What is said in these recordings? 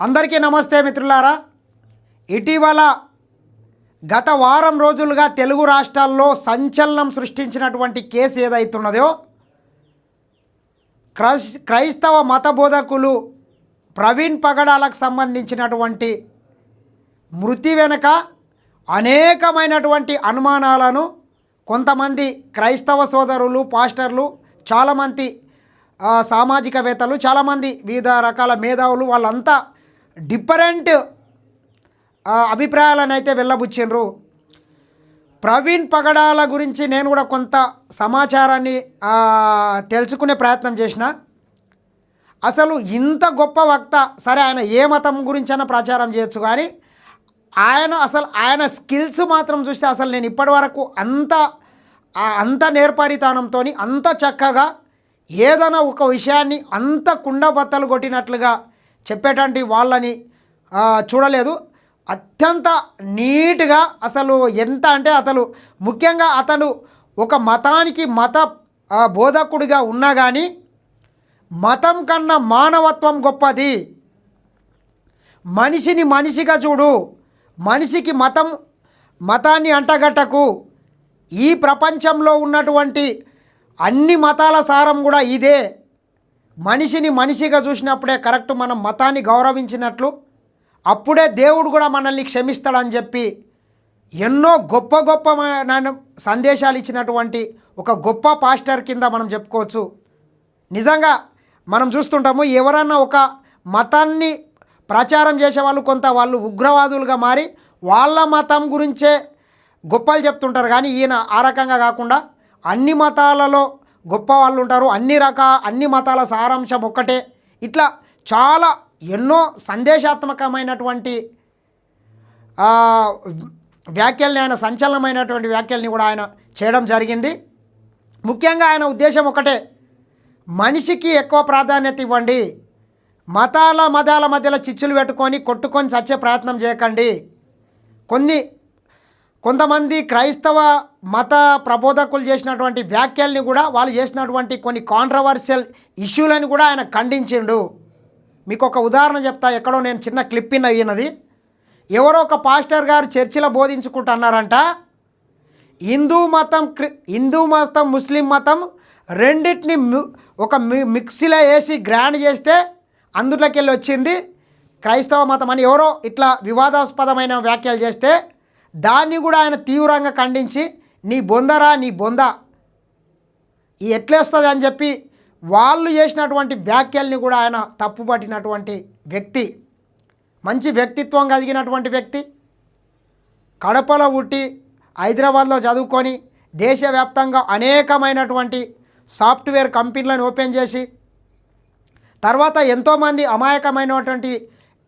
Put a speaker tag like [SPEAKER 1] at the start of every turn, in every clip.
[SPEAKER 1] అందరికీ నమస్తే మిత్రులారా. ఇటీవల గత వారం రోజులుగా తెలుగు రాష్ట్రాల్లో సంచలనం సృష్టించినటువంటి కేసు ఏదైతున్నదో క్రైస్ క్రైస్తవ మత బోధకులు ప్రవీణ్ పగడాలకు సంబంధించినటువంటి మృతి వెనుక అనేకమైనటువంటి అనుమానాలను కొంతమంది క్రైస్తవ సోదరులు పాస్టర్లు చాలామంది సామాజికవేత్తలు చాలామంది వివిధ రకాల మేధావులు వాళ్ళంతా డిఫరెంట్ అభిప్రాయాలను అయితే వెళ్ళబుచ్చిండ్రు. ప్రవీణ్ పగడాల గురించి నేను కూడా కొంత సమాచారాన్ని తెలుసుకునే ప్రయత్నం చేసిన. అసలు ఇంత గొప్ప వక్త సరే ఆయన ఏ మతం గురించైనా ప్రచారం చేయొచ్చు కానీ ఆయన అసలు ఆయన స్కిల్స్ మాత్రం చూస్తే అసలు నేను ఇప్పటి వరకు అంత అంత నేర్పరితనంతో అంత చక్కగా ఏదైనా ఒక విషయాన్ని అంత కుండబత్తలు కొట్టినట్లుగా చెప్పేటువంటి వాళ్ళని చూడలేదు. అత్యంత నీట్గా అసలు ఎంత అంటే అతను ముఖ్యంగా అతను ఒక మతానికి మత బోధకుడిగా ఉన్నా కానీ మతం కన్నా మానవత్వం గొప్పది. మనిషిని మనిషిగా చూడు మనిషికి మతం మతాన్ని అంటగట్టకు. ఈ ప్రపంచంలో ఉన్నటువంటి అన్ని మతాల సారం కూడా ఇదే. మనిషిని మనిషిగా చూసినప్పుడే కరెక్ట్ మనం మతాన్ని గౌరవించినట్లు అప్పుడే దేవుడు కూడా మనల్ని క్షమిస్తాడని చెప్పి ఎన్నో గొప్ప గొప్ప సందేశాలు ఇచ్చినటువంటి ఒక గొప్ప పాస్టర్ కింద మనం చెప్పుకోవచ్చు. నిజంగా మనం చూస్తుంటాము ఎవరన్నా ఒక మతాన్ని ప్రచారం చేసే వాళ్ళు కొంత వాళ్ళు ఉగ్రవాదులుగా మారి వాళ్ళ మతం గురించే గొప్పలు చెప్తుంటారు. కానీ ఈయన ఆ రకంగా కాకుండా అన్ని మతాలలో గొప్ప వాళ్ళు ఉంటారు అన్ని రక అన్ని మతాల సారాంశం ఒక్కటే. ఇట్లా చాలా ఎన్నో సందేశాత్మకమైనటువంటి వ్యాఖ్యల్ని ఆయన సంచలనమైనటువంటి వ్యాఖ్యల్ని కూడా ఆయన చేయడం జరిగింది. ముఖ్యంగా ఆయన ఉద్దేశం ఒకటే మనిషికి ఎక్కువ ప్రాధాన్యత ఇవ్వండి. మతాల మతాల మధ్యలో చిచ్చులు పెట్టుకొని కొట్టుకొని చచ్చే ప్రయత్నం చేయకండి. కొన్ని కొంతమంది క్రైస్తవ మత ప్రబోధకులు చేసినటువంటి వ్యాఖ్యల్ని కూడా వాళ్ళు చేసినటువంటి కొన్ని కాంట్రవర్షియల్ ఇష్యూలను కూడా ఆయన ఖండించిండు. మీకు ఒక ఉదాహరణ చెప్తా ఎక్కడో నేను చిన్న క్లిప్ ఇన్ అయినది ఎవరో ఒక పాస్టర్ గారు చర్చిలో బోధించుకుంటున్నారంట హిందూ మతం క్రి- హిందూ మతం ముస్లిం మతం రెండింటిని ఒక మిక్సీలో వేసి గ్రాండ్ చేస్తే అందులోకి వెళ్ళి వచ్చింది క్రైస్తవ మతం అని. ఎవరో ఇట్లా వివాదాస్పదమైన వ్యాఖ్యలు చేస్తే దాన్ని కూడా ఆయన తీవ్రంగా ఖండించి నీ బొందరా నీ బొంద. ఈ ఎట్లేస్తుంది అని చెప్పి వాళ్ళు చేసినటువంటి వ్యాఖ్యల్ని కూడా ఆయన తప్పుపట్టినటువంటి వ్యక్తి. మంచి వ్యక్తిత్వం కలిగినటువంటి వ్యక్తి. కడపలో పుట్టి హైదరాబాద్లో చదువుకొని దేశవ్యాప్తంగా అనేకమైనటువంటి సాఫ్ట్వేర్ కంపెనీలను ఓపెన్ చేసి తర్వాత ఎంతోమంది అమాయకమైనటువంటి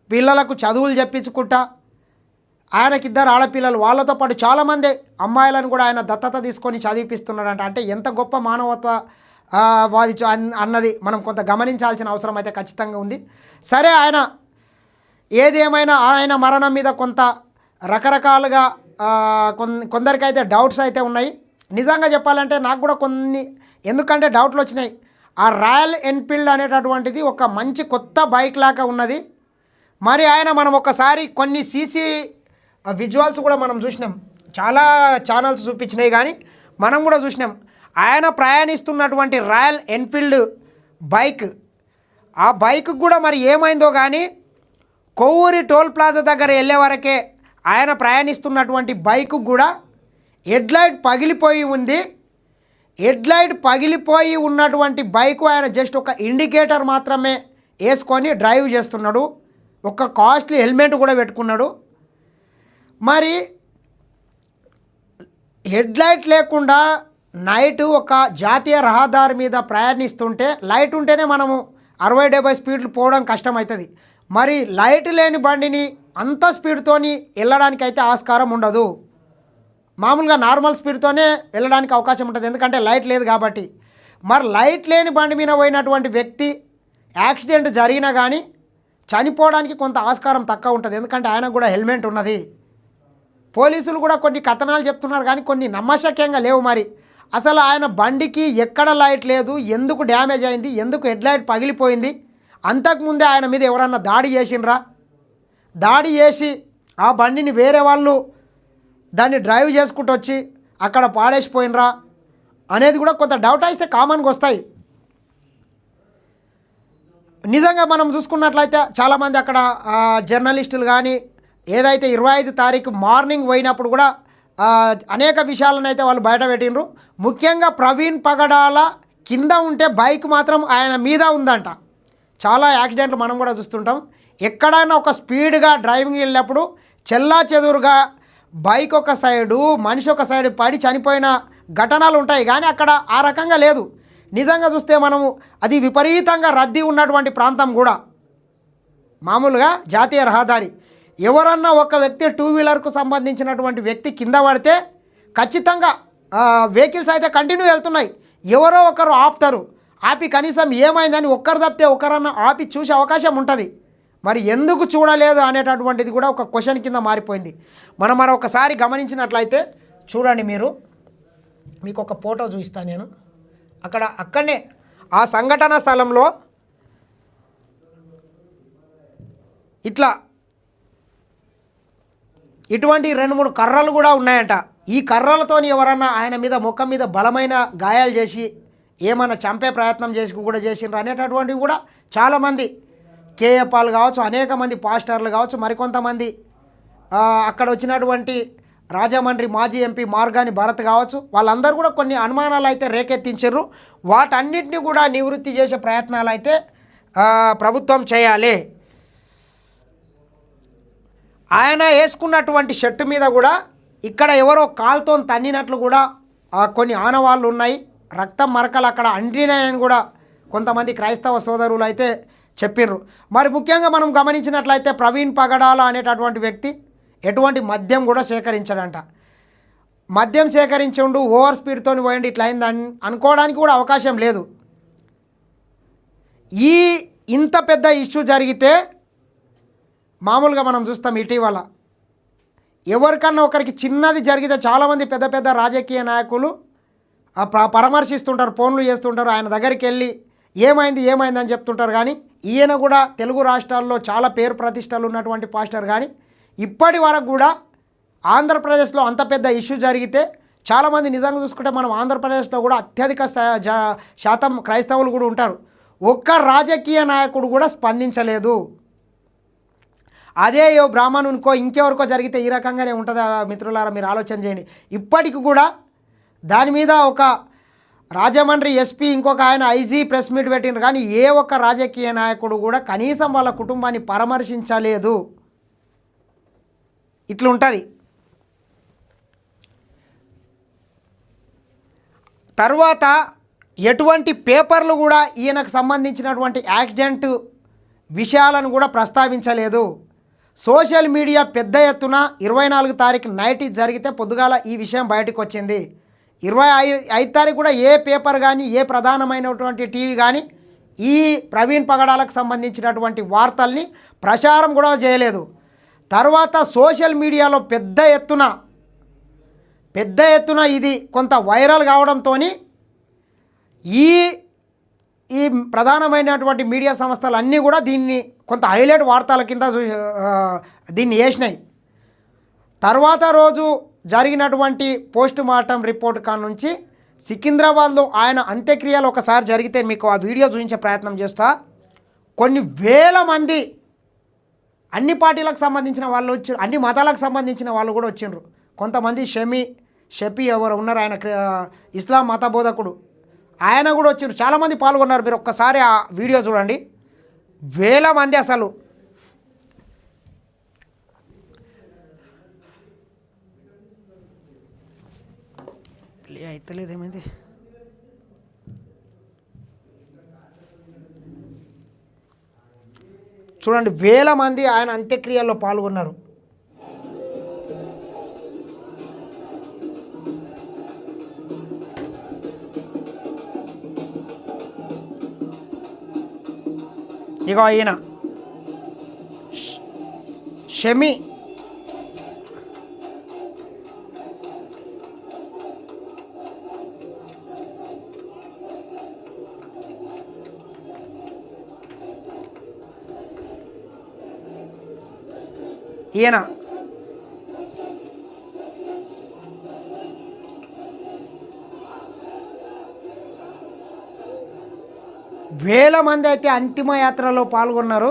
[SPEAKER 1] పిల్లలకు చదువులు చెప్పించుకుంటా ఆయనకి ఇద్దరు ఆడపిల్లలు వాళ్ళతో పాటు చాలామంది అమ్మాయిలను కూడా ఆయన దత్తత తీసుకొని చదివిపిస్తున్నాడంట. అంటే ఎంత గొప్ప మానవత్వ వాది అన్- అన్నది మనం కొంత గమనించాల్సిన అవసరం అయితే ఖచ్చితంగా ఉంది. సరే ఆయన ఏది ఏమైనా ఆయన మరణం మీద కొంత రకరకాలుగా ఆ, కొందరికైతే డౌట్స్ అయితే ఉన్నాయి. నిజంగా చెప్పాలంటే నాకు కూడా కొన్ని ఎందుకంటే డౌట్లు వచ్చినాయి. ఆ రాయల్ ఎన్ఫీల్డ్ అనేటటువంటిది ఒక మంచి కొత్త బైక్ లాగా ఉన్నది. మరి ఆయన మనం ఒకసారి కొన్ని సీసీ ఆ విజువల్స్ కూడా మనం చూసినాం. చాలా ఛానల్స్ చూపించినాయి కానీ మనం కూడా చూసినాం. ఆయన ప్రయాణిస్తున్నటువంటి రాయల్ ఎన్ఫీల్డ్ బైక్. ఆ బైక్ కూడా మరి ఏమైందో కానీ కొవ్వూరి టోల్ ప్లాజా దగ్గర వెళ్ళే వరకే ఆయన ప్రయాణిస్తున్నటువంటి బైక్ కూడా హెడ్లైట్ పగిలిపోయి ఉంది. హెడ్లైట్ పగిలిపోయి ఉన్నటువంటి బైక్ ఆయన జస్ట్ ఒక ఇండికేటర్ మాత్రమే వేసుకొని డ్రైవ్ చేస్తున్నాడు. ఒక కాస్ట్లీ హెల్మెట్ కూడా పెట్టుకున్నాడు. మరి హెడ్లైట్ లేకుండా నైట్ ఒక జాతీయ రహదారి మీద ప్రయాణిస్తుంటే లైట్ ఉంటేనే మనము అరవై డెబ్బై స్పీడ్లు పోవడం కష్టమవుతుంది మరి లైట్ లేని బండిని అంత స్పీడ్తోని వెళ్ళడానికి అయితే ఆస్కారం ఉండదు. మామూలుగా నార్మల్ స్పీడ్తోనే వెళ్ళడానికి అవకాశం ఉంటుంది. ఎందుకంటే లైట్ లేదు కాబట్టి. మరి లైట్ లేని బండి మీద పోయినటువంటి వ్యక్తి యాక్సిడెంట్ జరిగినా కానీ చనిపోవడానికి కొంత ఆస్కారం తక్కువ ఉంటుంది. ఎందుకంటే ఆయనకు కూడా హెల్మెట్ ఉన్నది. పోలీసులు కూడా కొన్ని కథనాలు చెప్తున్నారు కానీ కొన్ని నమ్మశక్యంగా లేవు మరి. అసలు ఆయన బండికి ఎక్కడ లైట్ లేదు ఎందుకు డ్యామేజ్ అయింది ఎందుకు హెడ్ లైట్ పగిలిపోయింది అంతకుముందే ఆయన మీద ఎవరన్నా దాడి చేసిండ్రా? దాడి చేసి ఆ బండిని వేరే వాళ్ళు దాన్ని డ్రైవ్ చేసుకుంటూ వచ్చి అక్కడ పాడేసిపోయినరా అనేది కూడా కొంత డౌట్ అయితే కామన్గా వస్తాయి. నిజంగా మనం చూసుకున్నట్లయితే చాలామంది అక్కడ జర్నలిస్టులు కానీ ఏదైతే ఇరవై ఐదు తారీఖు మార్నింగ్ పోయినప్పుడు కూడా అనేక విషయాలను అయితే వాళ్ళు బయట పెట్టినరు ముఖ్యంగా ప్రవీణ్ పగడాల కింద ఉంటే బైక్ మాత్రం ఆయన మీద ఉందంట. చాలా యాక్సిడెంట్లు మనం కూడా చూస్తుంటాం. ఎక్కడైనా ఒక స్పీడ్గా డ్రైవింగ్ వెళ్ళినప్పుడు చెల్లా చెదురుగా బైక్ ఒక సైడు మనిషి ఒక సైడు పడి చనిపోయిన ఘటనలు ఉంటాయి. కానీ అక్కడ ఆ రకంగా లేదు. నిజంగా చూస్తే మనము అది విపరీతంగా రద్దీ ఉన్నటువంటి ప్రాంతం కూడా. మామూలుగా జాతీయ రహదారి. ఎవరన్నా ఒక వ్యక్తి టూ వీలర్కు సంబంధించినటువంటి వ్యక్తి కింద పడితే ఖచ్చితంగా వెహికల్స్ అయితే కంటిన్యూ వెళ్తున్నాయి. ఎవరో ఒకరు ఆపుతారు. ఆపి కనీసం ఏమైందని ఒక్కరు తప్పితే ఒకరన్నా ఆపి చూసే అవకాశం ఉంటుంది. మరి ఎందుకు చూడలేదు అనేటటువంటిది కూడా ఒక క్వశ్చన్ కింద మారిపోయింది. మనం మనం ఒకసారి గమనించినట్లయితే చూడండి మీరు మీకు ఒక ఫోటో చూపిస్తాను నేను. అక్కడ అక్కడనే ఆ సంఘటన స్థలంలో ఇట్లా ఇటువంటి రెండు మూడు కర్రలు కూడా ఉన్నాయంట. ఈ కర్రలతోని ఎవరన్నా ఆయన మీద ముఖం మీద బలమైన గాయాలు చేసి ఏమైనా చంపే ప్రయత్నం చేసి కూడా చేసిండ్రు అనేటటువంటివి కూడా చాలామంది కేఏ కావచ్చు అనేక మంది పాస్టర్లు కావచ్చు మరికొంతమంది అక్కడ వచ్చినటువంటి రాజమండ్రి మాజీ ఎంపీ మార్గాని భరత్ కావచ్చు వాళ్ళందరూ కూడా కొన్ని అనుమానాలు అయితే రేకెత్తించారు వాటన్నిటిని కూడా నివృత్తి చేసే ప్రయత్నాలు అయితే ప్రభుత్వం చేయాలి. ఆయన వేసుకున్నటువంటి షర్టు మీద కూడా ఇక్కడ ఎవరో కాలుతో తన్నినట్లు కూడా కొన్ని ఆనవాళ్ళు ఉన్నాయి. రక్తం మరకలు అక్కడ అంటినాయని కూడా కొంతమంది క్రైస్తవ సోదరులు అయితే చెప్పిర్రు. మరి ముఖ్యంగా మనం గమనించినట్లయితే ప్రవీణ్ పగడాల అనేటటువంటి వ్యక్తి ఎటువంటి మద్యం కూడా సేకరించడంట. మద్యం సేకరించుండు ఓవర్ స్పీడ్తో పోయిండు ఇట్లా అయింది అనుకోవడానికి కూడా అవకాశం లేదు. ఈ ఇంత పెద్ద ఇష్యూ జరిగితే మామూలుగా మనం చూస్తాం ఇటీవల. ఎవరికన్నా ఒకరికి చిన్నది జరిగితే చాలామంది పెద్ద పెద్ద రాజకీయ నాయకులు పరామర్శిస్తుంటారు ఫోన్లు చేస్తుంటారు ఆయన దగ్గరికి వెళ్ళి ఏమైంది ఏమైంది అని చెప్తుంటారు కానీ ఈయన కూడా తెలుగు రాష్ట్రాల్లో చాలా పేరు ప్రతిష్టలు ఉన్నటువంటి పాస్టర్ కానీ ఇప్పటి వరకు కూడా ఆంధ్రప్రదేశ్లో అంత పెద్ద ఇష్యూ జరిగితే చాలామంది నిజంగా చూసుకుంటే మనం ఆంధ్రప్రదేశ్లో కూడా అత్యధిక శాతం క్రైస్తవులు కూడా ఉంటారు. ఒక్క రాజకీయ నాయకుడు కూడా స్పందించలేదు. అదే ఏ బ్రాహ్మణునికో ఇంకెవరికో జరిగితే ఈ రకంగానే ఉంటుందా మిత్రులారా? మీరు ఆలోచన చేయండి. ఇప్పటికి కూడా దాని మీద ఒక రాజమండ్రి ఎస్పీ ఇంకొక ఆయన ఐజీ ప్రెస్ మీట్ పెట్టినారు కానీ ఏ ఒక్క రాజకీయ నాయకుడు కూడా కనీసం వాళ్ళ కుటుంబాన్ని పరామర్శించలేదు. ఇట్లుంటుంది. తర్వాత ఎటువంటి పేపర్లు కూడా ఈయనకు సంబంధించినటువంటి యాక్సిడెంట్ విషయాలను కూడా ప్రస్తావించలేదు. సోషల్ మీడియా పెద్ద ఎత్తున ఇరవై నాలుగు తారీఖు నైట్ జరిగితే పొద్దుగాల ఈ విషయం బయటకు వచ్చింది. ఇరవై ఐదు ఐదు తారీఖు కూడా ఏ పేపర్ కానీ ఏ ప్రధానమైనటువంటి టీవీ కానీ ఈ ప్రవీణ్ పగడాలకు సంబంధించినటువంటి వార్తల్ని ప్రచారం కూడా చేయలేదు. తర్వాత సోషల్ మీడియాలో పెద్ద ఎత్తున పెద్ద ఎత్తున ఇది కొంత వైరల్ కావడంతో ఈ ఈ ప్రధానమైనటువంటి మీడియా సంస్థలు అన్నీ కూడా దీన్ని కొంత హైలైట్ వార్తల కింద దీన్ని వేసినాయి తర్వాత రోజు జరిగినటువంటి పోస్ట్ మార్టం రిపోర్ట్ కా నుంచి సికింద్రాబాద్లో ఆయన అంత్యక్రియలు ఒకసారి జరిగితే మీకు ఆ వీడియో చూపించే ప్రయత్నం చేస్తా. కొన్ని వేల మంది అన్ని పార్టీలకు సంబంధించిన వాళ్ళు వచ్చారు అన్ని మతాలకు సంబంధించిన వాళ్ళు కూడా వచ్చిండ్రు. కొంతమంది షమి షఫీ ఎవరు ఉన్నారు ఆయన ఇస్లాం మత బోధకుడు. ఆయన కూడా వచ్చిండ్రు. చాలామంది పాల్గొన్నారు. మీరు ఒక్కసారి ఆ వీడియో చూడండి. వేల మంది అసలు. ప్లే అయితలేదు ఏమైంది? చూడండి వేల మంది ఆయన అంత్యక్రియల్లో పాల్గొన్నారు. ఇగో ఈయన ష్- షమి ఈయన వేల మంది అయితే అంతిమ యాత్రలో పాల్గొన్నారు.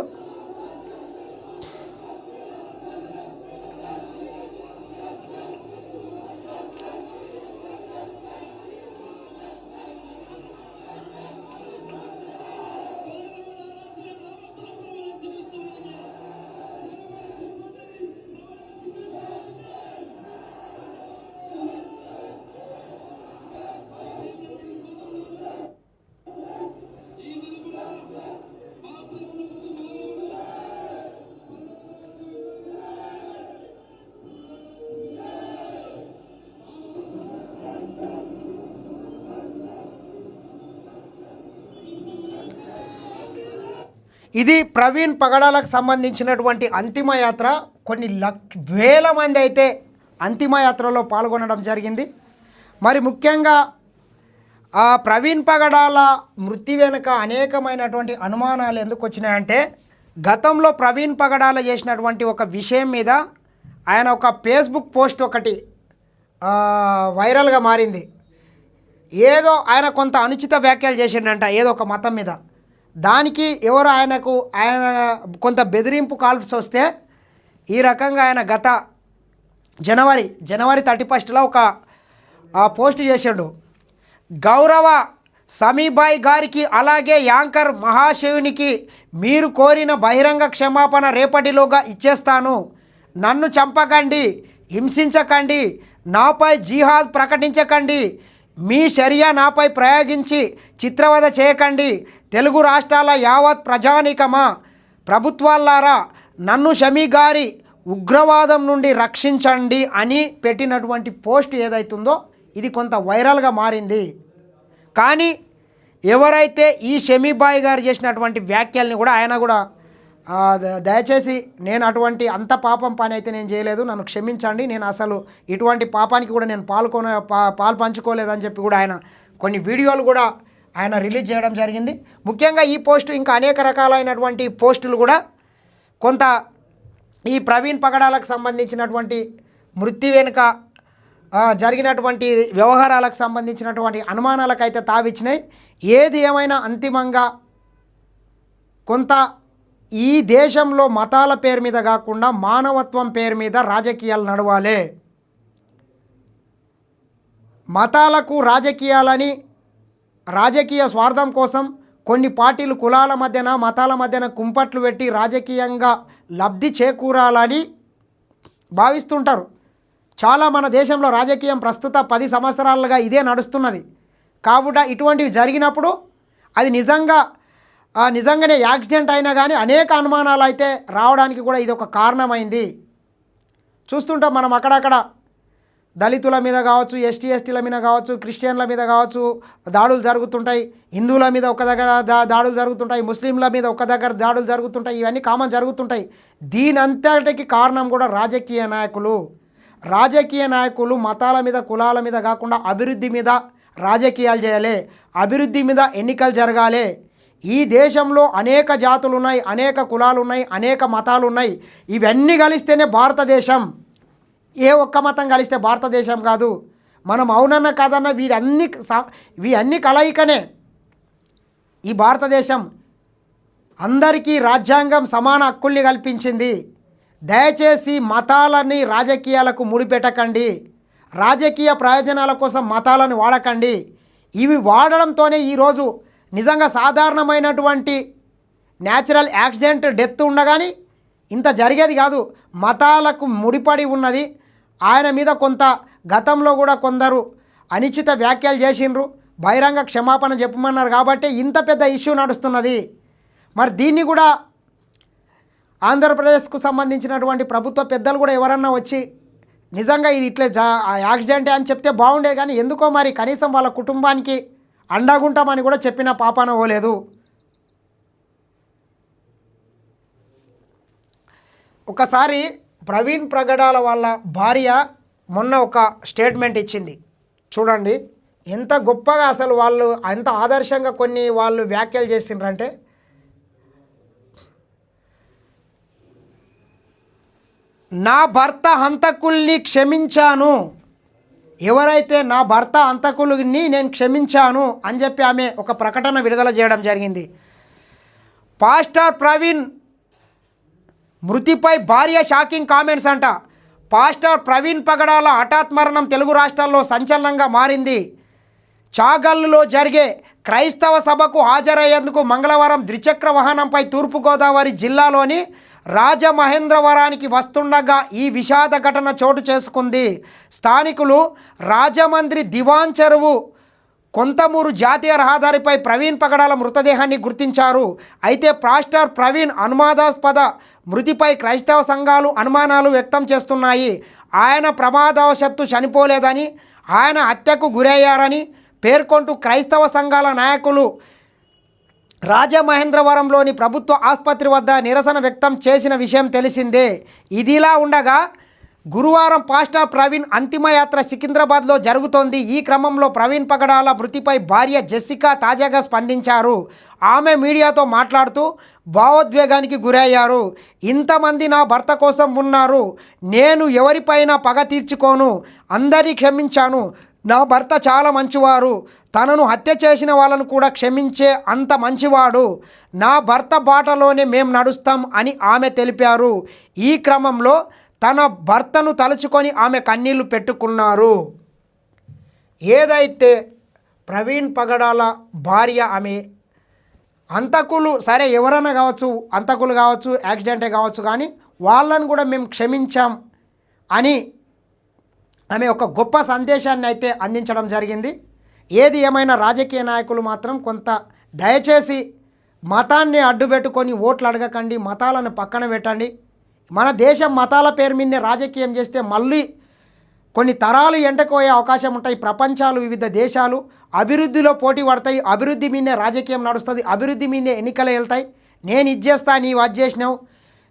[SPEAKER 1] ఇది ప్రవీణ్ పగడాలకు సంబంధించినటువంటి అంతిమయాత్ర కొన్ని లక్ వేల మంది అయితే అంతిమయాత్రలో పాల్గొనడం జరిగింది. మరి ముఖ్యంగా ఆ ప్రవీణ్ పగడాల మృతి వెనుక అనేకమైనటువంటి అనుమానాలు ఎందుకు వచ్చినాయంటే గతంలో ప్రవీణ్ పగడాల చేసినటువంటి ఒక విషయం మీద ఆయన ఒక ఫేస్బుక్ పోస్ట్ ఒకటి వైరల్గా మారింది. ఏదో ఆయన కొంత అనుచిత వ్యాఖ్యలు చేసిండంట ఏదో ఒక మతం మీద. దానికి ఎవరు ఆయనకు ఆయన కొంత బెదిరింపు కాల్స్ వస్తే ఈ రకంగా ఆయన గత జనవరి జనవరి థర్టీ ఫస్ట్లో ఒక పోస్ట్ చేశాడు గౌరవ సమీబాయి గారికి అలాగే యాంకర్ మహాశివునికి మీరు కోరిన బహిరంగ క్షమాపణ రేపటిలోగా ఇచ్చేస్తాను. నన్ను చంపకండి హింసించకండి నాపై జిహాద్ ప్రకటించకండి మీ షరియా నాపై ప్రయోగించి చిత్రవద చేయకండి. తెలుగు రాష్ట్రాల యావత్ ప్రజానికమా ప్రభుత్వాలారా నన్ను షమీ గారి ఉగ్రవాదం నుండి రక్షించండి అని పెట్టినటువంటి పోస్ట్ ఏదైతుందో ఇది కొంత వైరల్గా మారింది. కానీ ఎవరైతే ఈ షమీబాయి గారు చేసినటువంటి వ్యాఖ్యల్ని కూడా ఆయన కూడా దయచేసి నేను అటువంటి అంత పాపం పని అయితే నేను చేయలేదు. నన్ను క్షమించండి. నేను అసలు ఇటువంటి పాపానికి కూడా నేను పాల్గొన పా పాలు పంచుకోలేదని చెప్పి కూడా ఆయన కొన్ని వీడియోలు కూడా ఆయన రిలీజ్ చేయడం జరిగింది. ముఖ్యంగా ఈ పోస్టు ఇంకా అనేక రకాలైనటువంటి పోస్టులు కూడా కొంత ఈ ప్రవీణ్ పగడాలకు సంబంధించినటువంటి మృతి వెనుక జరిగినటువంటి వ్యవహారాలకు సంబంధించినటువంటి అనుమానాలకు అయితే తావిచ్చినాయి. ఏది ఏమైనా అంతిమంగా కొంత ఈ దేశంలో మతాల పేరు మీద కాకుండా మానవత్వం పేరు మీద రాజకీయాలు నడవాలి. మతాలకు రాజకీయాలని రాజకీయ స్వార్థం కోసం కొన్ని పార్టీలు కులాల మధ్యన మతాల మధ్యన కుంపట్లు పెట్టి రాజకీయంగా లబ్ధి చేకూరాలని భావిస్తుంటారు. చాలా మన దేశంలో రాజకీయం ప్రస్తుత పది సంవత్సరాలుగా ఇదే నడుస్తున్నది. కాబట్టి ఇటువంటివి జరిగినప్పుడు అది నిజంగా నిజంగానే యాక్సిడెంట్ అయినా కానీ అనేక అనుమానాలు అయితే రావడానికి కూడా ఇది ఒక కారణమైంది. చూస్తుంటాం మనం అక్కడక్కడ దళితుల మీద కావచ్చు ఎస్టీ ఎస్టీల మీద కావచ్చు క్రిస్టియన్ల మీద కావచ్చు దాడులు జరుగుతుంటాయి. హిందువుల మీద ఒక దగ్గర దా దాడులు జరుగుతుంటాయి. ముస్లింల మీద ఒక దగ్గర దాడులు జరుగుతుంటాయి. ఇవన్నీ కామన్ జరుగుతుంటాయి. దీనంతటికి కారణం కూడా రాజకీయ నాయకులు. రాజకీయ నాయకులు మతాల మీద కులాల మీద కాకుండా అభివృద్ధి మీద రాజకీయాలు చేయాలి. అభివృద్ధి మీద ఎన్నికలు జరగాలి. ఈ దేశంలో అనేక జాతులు ఉన్నాయి అనేక కులాలు ఉన్నాయి అనేక మతాలు ఉన్నాయి ఇవన్నీ కలిస్తేనే భారతదేశం. ఏ ఒక్క మతం కలిస్తే భారతదేశం కాదు. మనం అవునన్న కాదన్న వీరన్ని స- వీరన్ని కలయికనే. ఈ భారతదేశం అందరికీ రాజ్యాంగం సమాన హక్కుల్ని కల్పించింది. దయచేసి మతాలని రాజకీయాలకు ముడిపెట్టకండి. రాజకీయ ప్రయోజనాల కోసం మతాలను వాడకండి. ఇవి వాడడంతోనే ఈరోజు నిజంగా సాధారణమైనటువంటి న్యాచురల్ యాక్సిడెంట్ డెత్ ఉండగాని ఇంత జరిగేది కాదు. మతాలకు ముడిపడి ఉన్నది. ఆయన మీద కొంత గతంలో కూడా కొందరు అనిశ్చిత వ్యాఖ్యలు చేసిండ్రు. బహిరంగ క్షమాపణ చెప్పమన్నారు కాబట్టి ఇంత పెద్ద ఇష్యూ నడుస్తున్నది. మరి దీన్ని కూడా ఆంధ్రప్రదేశ్కు సంబంధించినటువంటి ప్రభుత్వ పెద్దలు కూడా ఎవరన్నా వచ్చి నిజంగా ఇది ఇట్లా జా ఆ యాక్సిడెంటే అని చెప్తే బాగుండేది కానీ ఎందుకో మరి కనీసం వాళ్ళ కుటుంబానికి అండగుంటామని కూడా చెప్పిన పాపాన పోలేదు ఒకసారి ప్రవీణ్ ప్రగడాల వాళ్ళ భార్య మొన్న ఒక స్టేట్మెంట్ ఇచ్చింది. చూడండి ఎంత గొప్పగా అసలు వాళ్ళు ఎంత ఆదర్శంగా కొన్ని వాళ్ళు వ్యాఖ్యలు చేసిండ్రంటే నా భర్త హంతకుల్ని క్షమించాను. ఎవరైతే నా భర్త అంతకులుని నేను క్షమించాను అని చెప్పి ఆమె ఒక ప్రకటన విడుదల చేయడం జరిగింది. పాస్టర్ ప్రవీణ్ మృతిపై భార్య షాకింగ్ కామెంట్స్ అంట. పాస్టర్ ప్రవీణ్ పగడాల హఠాత్ మరణం తెలుగు రాష్ట్రాల్లో సంచలనంగా మారింది. చాగల్లులో జరిగే క్రైస్తవ సభకు హాజరయ్యేందుకు మంగళవారం ద్విచక్ర వాహనంపై తూర్పుగోదావరి జిల్లాలోని రాజమహేంద్రవరానికి వస్తుండగా ఈ విషాద ఘటన చోటు చేసుకుంది. స్థానికులు రాజమండ్రి దివాన్ చెరువు కొంతమూరు జాతీయ రహదారిపై ప్రవీణ్ పగడాల మృతదేహాన్ని గుర్తించారు. అయితే పాస్టర్ ప్రవీణ్ అనుమానాస్పద మృతిపై క్రైస్తవ సంఘాలు అనుమానాలు వ్యక్తం చేస్తున్నాయి. ఆయన ప్రమాదవశత్తు చనిపోలేదని ఆయన హత్యకు గురయ్యారని పేర్కొంటూ క్రైస్తవ సంఘాల నాయకులు రాజమహేంద్రవరంలోని ప్రభుత్వ ఆసుపత్రి వద్ద నిరసన వ్యక్తం చేసిన విషయం తెలిసిందే. ఇదిలా ఉండగా గురువారం పాస్టర్ ప్రవీణ్ అంతిమయాత్ర సికింద్రాబాద్లో జరుగుతోంది. ఈ క్రమంలో ప్రవీణ్ పగడాల మృతిపై భార్య జెస్సికా తాజాగా స్పందించారు. ఆమె మీడియాతో మాట్లాడుతూ భావోద్వేగానికి గురయ్యారు. ఇంతమంది నా భర్త కోసం ఉన్నారు. నేను ఎవరిపైన పగ తీర్చుకోను. అందరినీ క్షమించాను. నా భర్త చాలా మంచివారు. తనను హత్య చేసిన వాళ్ళను కూడా క్షమించే అంత మంచివాడు. నా భర్త బాటలోనే మేము నడుస్తాం అని ఆమె తెలిపారు. ఈ క్రమంలో తన భర్తను తలుచుకొని ఆమె కన్నీళ్ళు పెట్టుకున్నారు. ఏదైతే ప్రవీణ్ పగడాల భార్య ఆమె అంతకులు సరే ఎవరైనా కావచ్చు అంతకులు కావచ్చు యాక్సిడెంటే కావచ్చు కానీ వాళ్ళను కూడా మేము క్షమించాం అని ఆమె ఒక గొప్ప సందేశాన్ని అయితే అందించడం జరిగింది. ఏది ఏమైనా రాజకీయ నాయకులు మాత్రం కొంత దయచేసి మతాన్ని అడ్డుపెట్టుకొని ఓట్లు అడగకండి మతాలను పక్కన పెట్టండి. మన దేశం మతాల పేరు మీదనే రాజకీయం చేస్తే మళ్ళీ కొన్ని తరాలు ఎండకోయే అవకాశం ఉంటాయి. ప్రపంచాలు వివిధ దేశాలు అభివృద్ధిలో పోటీ పడతాయి. అభివృద్ధి మీదే రాజకీయం నడుస్తుంది. అభివృద్ధి మీదే ఎన్నికలు వెళ్తాయి. నేను ఇది చేస్తా నీవు అది చేసినావు.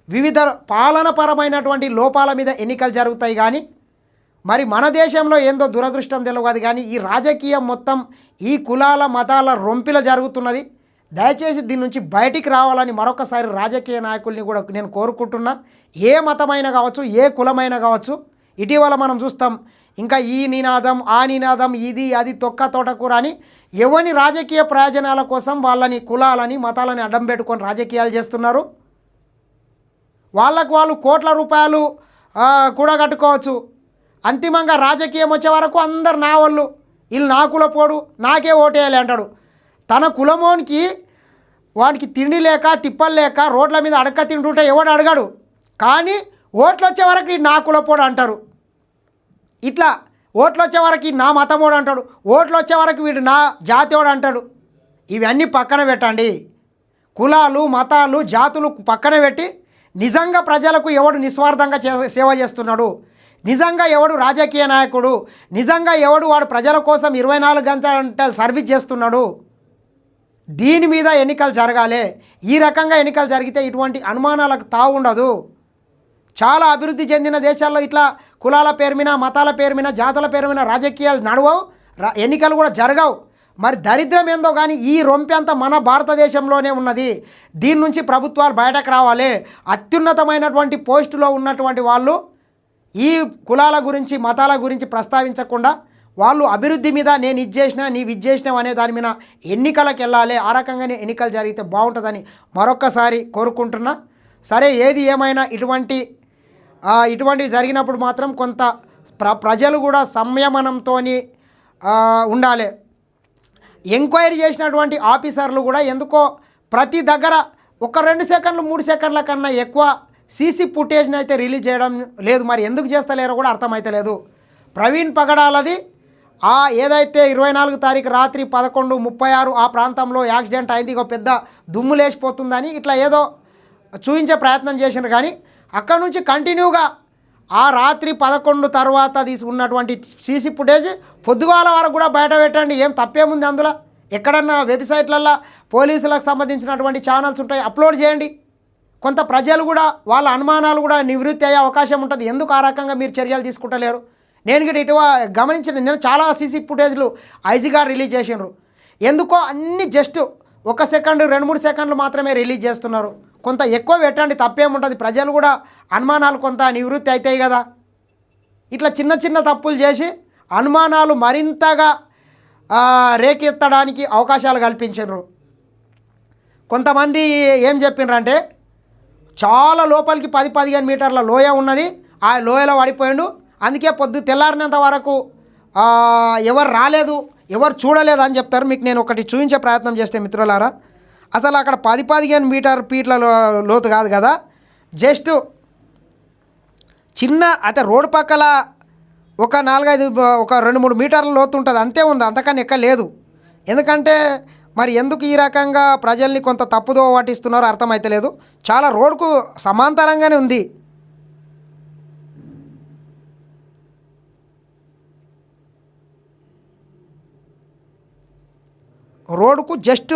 [SPEAKER 1] వివిధ పాలనపరమైనటువంటి లోపాల మీద ఎన్నికలు జరుగుతాయి కానీ మరి మన దేశంలో ఏందో దురదృష్టం తెలియదు కానీ ఈ రాజకీయం మొత్తం ఈ కులాల మతాల రొంపిల జరుగుతున్నది. దయచేసి దీని నుంచి బయటికి రావాలని మరొకసారి రాజకీయ నాయకుల్ని కూడా నేను కోరుకుంటున్నా. ఏ మతమైనా కావచ్చు ఏ కులమైన కావచ్చు ఇటీవల మనం చూస్తాం ఇంకా ఈ నినాదం ఆ నినాదం ఇది అది తొక్క తోటకూర అని ఎవని రాజకీయ ప్రయోజనాల కోసం వాళ్ళని కులాలని మతాలని అడ్డం పెట్టుకొని రాజకీయాలు చేస్తున్నారు. వాళ్ళకు వాళ్ళు కోట్ల రూపాయలు కూడా కట్టుకోవచ్చు అంతిమంగా రాజకీయం వచ్చే వరకు అందరు నా వాళ్ళు వీళ్ళు నా కులపోడు నాకే ఓటేయాలి అంటాడు. తన కులమోనికి వాడికి తిండి లేక తిప్పలు లేక రోడ్ల మీద అడక తింటుంటే ఎవడు అడగాడు. కానీ ఓట్లు వచ్చే వరకు నా కులపోడు అంటారు. ఇట్లా ఓట్లు వచ్చే వరకు నా మతమోడు అంటాడు. ఓట్లు వచ్చే వరకు వీడు నా జాతివాడు అంటాడు. ఇవన్నీ పక్కన పెట్టండి. కులాలు మతాలు జాతులు పక్కన పెట్టి నిజంగా ప్రజలకు ఎవడు నిస్వార్థంగా చే- సేవ చేస్తున్నాడు? నిజంగా ఎవడు రాజకీయ నాయకుడు? నిజంగా ఎవడు వాడు ప్రజల కోసం ఇరవై నాలుగు గంటలు సర్వీస్ చేస్తున్నాడు? దీని మీద ఎన్నికలు జరగాలి. ఈ రకంగా ఎన్నికలు జరిగితే ఇటువంటి అనుమానాలకు తావు ఉండదు. చాలా అభివృద్ధి చెందిన దేశాల్లో ఇట్లా కులాల పేరు మీద మతాల పేరు మీద జాతుల పేరు మీద రాజకీయాలు నడవవు. ఎన్నికలు కూడా జరగవు. మరి దరిద్రం ఏందో కానీ ఈ రొంపెంత అంతా మన భారతదేశంలోనే ఉన్నది. దీని నుంచి ప్రభుత్వాలు బయటకు రావాలి. అత్యున్నతమైనటువంటి పోస్టులో ఉన్నటువంటి వాళ్ళు ఈ కులాల గురించి మతాల గురించి ప్రస్తావించకుండా వాళ్ళు అభివృద్ధి మీద నేను ఇది చేసిన నీవు ఇది చేసినావు అనే దాని మీద ఎన్నికలకు వెళ్ళాలి ఆ రకంగానే ఎన్నికలు జరిగితే బాగుంటుందని మరొక్కసారి కోరుకుంటున్నా. సరే ఏది ఏమైనా ఇటువంటి ఇటువంటివి జరిగినప్పుడు మాత్రం కొంత ప్ర ప్రజలు కూడా సంయమనంతో ఉండాలి. ఎంక్వైరీ చేసినటువంటి ఆఫీసర్లు కూడా ఎందుకో ప్రతి దగ్గర ఒక రెండు సెకండ్లు మూడు సెకండ్ల కన్నా ఎక్కువ సీసీ ఫుటేజ్ని అయితే రిలీజ్ చేయడం లేదు. మరి ఎందుకు చేస్తలేరో కూడా అర్థమైతలేదు ప్రవీణ్ పగడాలది ఆ ఏదైతే ఇరవై నాలుగు తారీఖు రాత్రి పదకొండు ముప్పై ఆరు ఆ ప్రాంతంలో యాక్సిడెంట్ అయింది ఒక పెద్ద దుమ్ము లేచిపోతుందని ఇట్లా ఏదో చూపించే ప్రయత్నం చేసిన కానీ అక్కడ నుంచి కంటిన్యూగా ఆ రాత్రి పదకొండు తర్వాత తీసుకున్నటువంటి సీసీ ఫుటేజ్ పొద్దుగాల వరకు కూడా బయట పెట్టండి. ఏం తప్పేముంది అందులో? ఎక్కడన్నా వెబ్సైట్లల్లో పోలీసులకు సంబంధించినటువంటి ఛానల్స్ ఉంటాయి అప్లోడ్ చేయండి. కొంత ప్రజలు కూడా వాళ్ళ అనుమానాలు కూడా నివృత్తి అయ్యే అవకాశం ఉంటుంది. ఎందుకు ఆ రకంగా మీరు చర్యలు తీసుకుంటలేరు? నేను కూడా ఇటువ గమనించిన నేను చాలా సీసీ ఫుటేజ్లు ఐజీగా రిలీజ్ చేసినారు ఎందుకో అన్ని జస్ట్ ఒక సెకండ్ రెండు మూడు సెకండ్లు మాత్రమే రిలీజ్ చేస్తున్నారు. కొంత ఎక్కువ పెట్టండి తప్పేముంటుంది ప్రజలు కూడా అనుమానాలు కొంత నివృత్తి అవుతాయి కదా. ఇట్లా చిన్న చిన్న తప్పులు చేసి అనుమానాలు మరింతగా రేకెత్తడానికి అవకాశాలు కల్పించారు కొంతమంది ఏం చెప్పిండ్రంటే చాలా లోపలికి పది పదిహేను మీటర్ల లోయ ఉన్నది. ఆ లోయలో పడిపోయాడు అందుకే పొద్దు తెల్లారినంత వరకు ఎవరు రాలేదు ఎవరు చూడలేదు అని చెప్తారు. మీకు నేను ఒకటి చూపించే ప్రయత్నం చేస్తే మిత్రులారా అసలు అక్కడ పది పదిహేను మీటర్ ఫీట్ల లోతు కాదు కదా. జస్ట్ చిన్న అయితే రోడ్డు పక్కల ఒక నాలుగైదు ఒక రెండు మూడు మీటర్ల లోతు ఉంటుంది. అంతే ఉంది. అంతకన్నా ఎక్క లేదు ఎందుకంటే మరి ఎందుకు ఈ రకంగా ప్రజల్ని కొంత తప్పుదో పట్టిస్తున్నారో అర్థమైతలేదు చాలా రోడ్డుకు సమాంతరంగానే ఉంది. రోడ్డుకు జస్ట్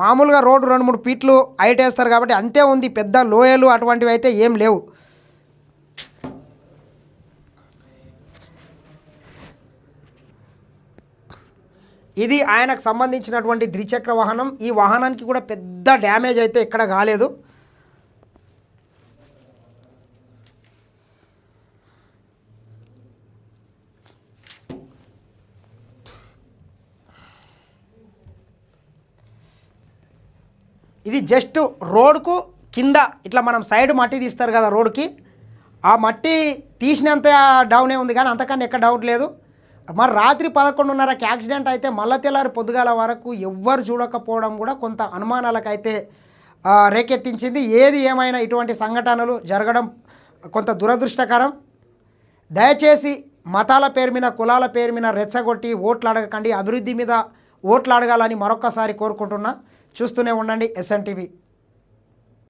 [SPEAKER 1] మామూలుగా రోడ్డు రెండు మూడు ఫీట్లు హైట్ వేస్తారు కాబట్టి అంతే ఉంది. పెద్ద లోయలు అటువంటివి అయితే ఏం లేవు. ఇది ఆయనకు సంబంధించినటువంటి ద్విచక్ర వాహనం. ఈ వాహనానికి కూడా పెద్ద డ్యామేజ్ అయితే ఎక్కడ కాలేదు. ఇది జస్ట్ రోడ్కు కింద ఇట్లా మనం సైడ్ మట్టి తీస్తారు కదా రోడ్కి. ఆ మట్టి తీసినంత డౌనే ఉంది కానీ అంతకన్నా ఎక్కడ డౌట్ లేదు. మరి రాత్రి పదకొండున్నరకి యాక్సిడెంట్ అయితే మల్ల తెల్లారి పొద్దుగాల వరకు ఎవ్వరు చూడకపోవడం కూడా కొంత అనుమానాలకైతే రేకెత్తించింది. ఏది ఏమైనా ఇటువంటి సంఘటనలు జరగడం కొంత దురదృష్టకరం. దయచేసి మతాల పేరు మీద కులాల పేరు మీద రెచ్చగొట్టి ఓట్లు అడగకండి. అభివృద్ధి మీద ఓట్లు అడగాలని మరొక్కసారి కోరుకుంటున్నా. చూస్తూనే ఉండండి ఎస్ఎన్టీవీ